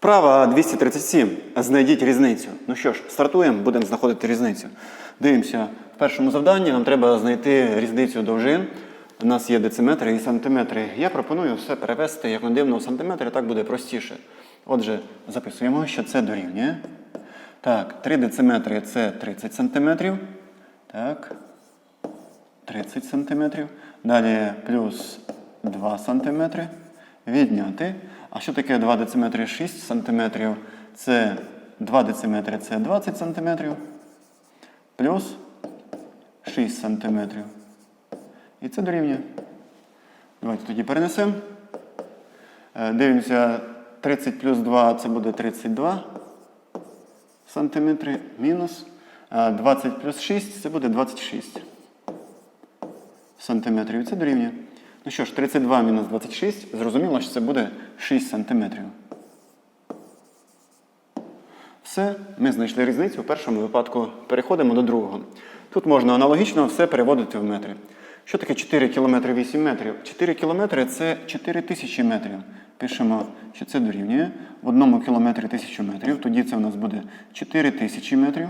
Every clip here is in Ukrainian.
Вправа 237. Знайдіть різницю. Ну що ж, стартуємо, будемо знаходити різницю. Дивимося, в першому завданні нам треба знайти різницю довжин. У нас є дециметри і сантиметри. Я пропоную все перевести, як на дивно, в сантиметри, так буде простіше. Отже, записуємо, що це дорівнює. Так, 3 дециметри це 30 сантиметрів. Так. 30 сантиметрів. Далі плюс 2 сантиметри. Відняти. А що таке 2 дециметри 6 сантиметрів? Це 2 дециметри це 20 сантиметрів. Плюс 6 сантиметрів. І це дорівнює. Давайте тоді перенесемо. Е, Дивимося, 30 плюс 2 це буде 32 сантиметри мінус. 20 плюс 6 це буде 26 сантиметрів. Це дорівнює. Ну що ж, 32 мінус 26, зрозуміло, що це буде 6 сантиметрів. Все, ми знайшли різницю в першому випадку. Переходимо до другого. Тут можна аналогічно все переводити в метри. Що таке 4 кілометри 8 метрів? 4 кілометри це 4 тисячі метрів. Пишемо, що це дорівнює. В одному кілометрі 1000 метрів. Тоді це у нас буде 4 тисячі метрів.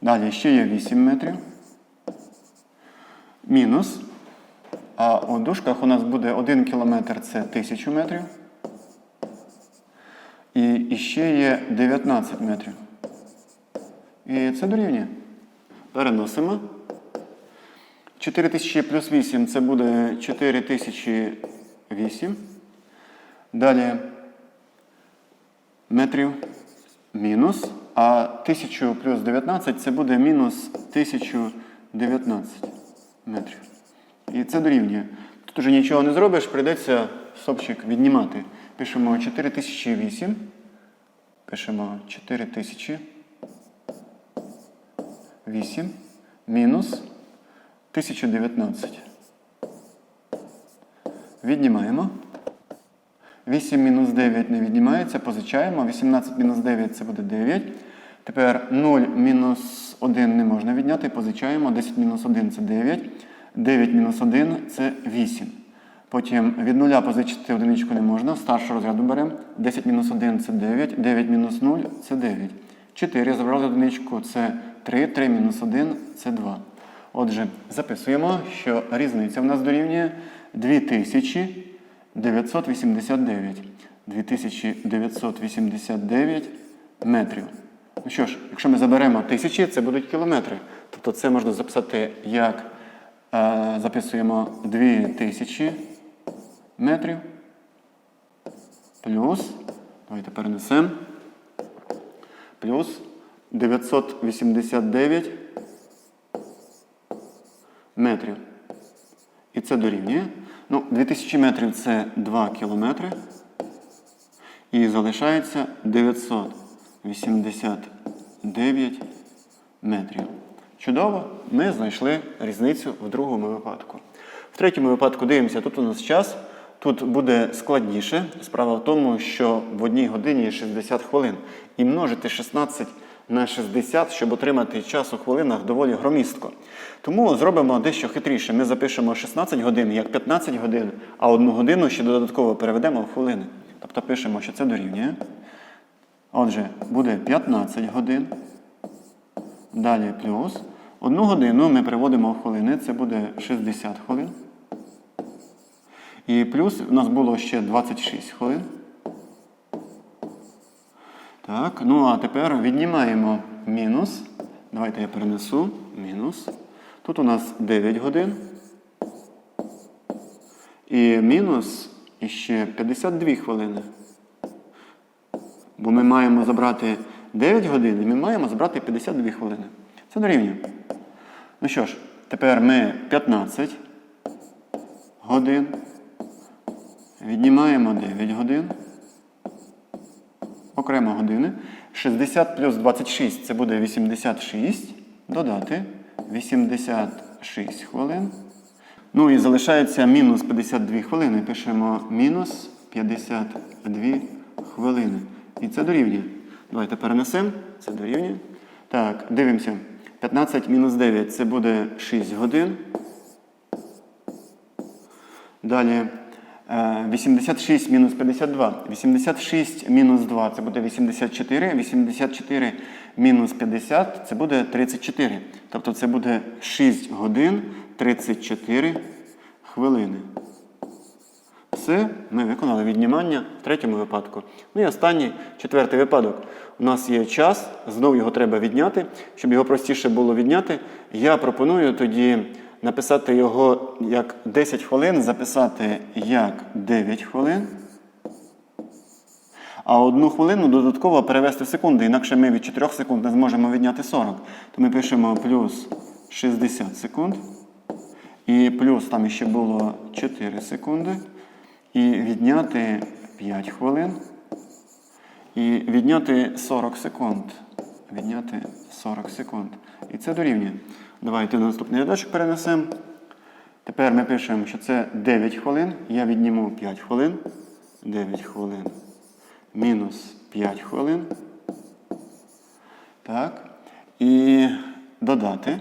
Далі ще є 8 метрів. Мінус. А у дужках у нас буде 1 кілометр це 1000 метрів. І, ще є 19 метрів. І це дорівнює. Переносимо. 4000 плюс 8 це буде 4008. Далі метрів мінус. А 1000 плюс 19 це буде мінус 1019 метрів. І це дорівнює. Тут уже нічого не зробиш, прийдеться стопчик віднімати. Пишемо 4008. Пишемо 4008 мінус 1019. Віднімаємо. 8 мінус 9 не віднімається, позичаємо. 18 мінус 9 це буде 9. Тепер 0 мінус 1 не можна відняти, позичаємо. 10 мінус 1 це 9. 9 мінус 1 це 8. Потім від 0 позичити одиничку не можна. Старшого розряду беремо. 10 мінус 1 це 9. 9 мінус 0 це 9. 4 забрали одиничку це 3. 3 мінус 1 це 2. Отже, записуємо, що різниця в нас дорівнює 2989. 2989 метрів. Ну що ж, якщо ми заберемо тисячі, це будуть кілометри. Тобто це можна записати як е, записуємо 2000 метрів плюс, давайте перенесемо, плюс 989 метрів. І це дорівнює. Ну, 2000 метрів це 2 кілометри. І залишається 989 метрів. Чудово, ми знайшли різницю в другому випадку. В третьому випадку дивимося, тут у нас час. Тут буде складніше. Справа в тому, що в одній годині 60 хвилин. І множити 16 на 60, щоб отримати час у хвилинах, доволі громістко. Тому зробимо дещо хитріше. Ми запишемо 16 годин як 15 годин, а одну годину ще додатково переведемо в хвилини. Тобто пишемо, що це дорівнює. Отже, буде 15 годин. Далі плюс. Одну годину ми переводимо в хвилини, це буде 60 хвилин. І плюс у нас було ще 26 хвилин. Так, ну а тепер віднімаємо мінус. Давайте я перенесу. Мінус. Тут у нас 9 годин. І мінус іще 52 хвилини. Бо ми маємо забрати 9 годин і ми маємо забрати 52 хвилини. Це дорівнює. Ну що ж, тепер ми 15 годин. Віднімаємо 9 годин. Окремо години. 60 плюс 26 це буде 86. Додати 86 хвилин. Ну і залишається мінус 52 хвилини. Пишемо мінус 52 хвилини. І це дорівнює. Давайте перенесемо. Це дорівнює. Так, дивимося. 15 мінус 9 це буде 6 годин. Далі Е, 86 мінус 52. 86 мінус 2 це буде 84. 84 мінус 50 це буде 34. Тобто це буде 6 годин 34 хвилини. Все, ми виконали віднімання в третьому випадку. Ну і останній, четвертий випадок. У нас є час, знову його треба відняти. Щоб його простіше було відняти, я пропоную тоді написати його як 10 хвилин, записати як 9 хвилин. А одну хвилину додатково перевести в секунди, інакше ми від 4 секунд не зможемо відняти 40. То ми пишемо плюс 60 секунд. І плюс там ще було 4 секунди. І відняти 5 хвилин. І відняти 40 секунд. Відняти 40 секунд. І це дорівнює. Давайте наступний рядочок перенесемо. Тепер ми пишемо, що це 9 хвилин. Я відніму 5 хвилин. 9 хвилин. Мінус 5 хвилин. Так. І додати.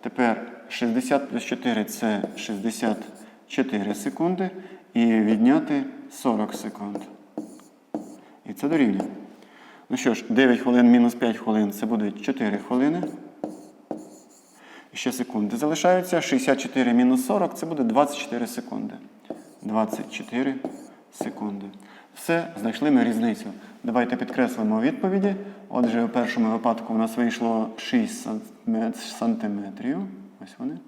Тепер 60 плюс 4 це 64 секунди. І відняти 40 секунд. І це дорівнює. Ну що ж, 9 хвилин мінус 5 хвилин це буде 4 хвилини. І Ще секунди залишаються. 64 мінус 40 це буде 24 секунди. 24 секунди. Все, знайшли ми різницю. Давайте підкреслимо відповіді. Отже, у першому випадку у нас вийшло 6 сантиме- сантиметрів. Ось вони.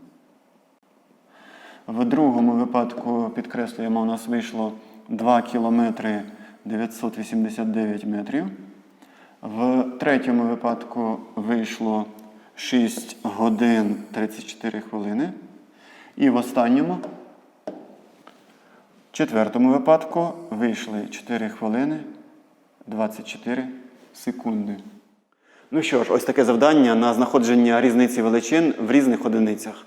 В другому випадку підкреслюємо, у нас вийшло 2 кілометри 989 метрів. В третьому випадку вийшло 6 годин 34 хвилини. І в останньому, четвертому випадку, вийшли 4 хвилини 24 секунди. Ну що ж, ось таке завдання на знаходження різниці величин в різних одиницях.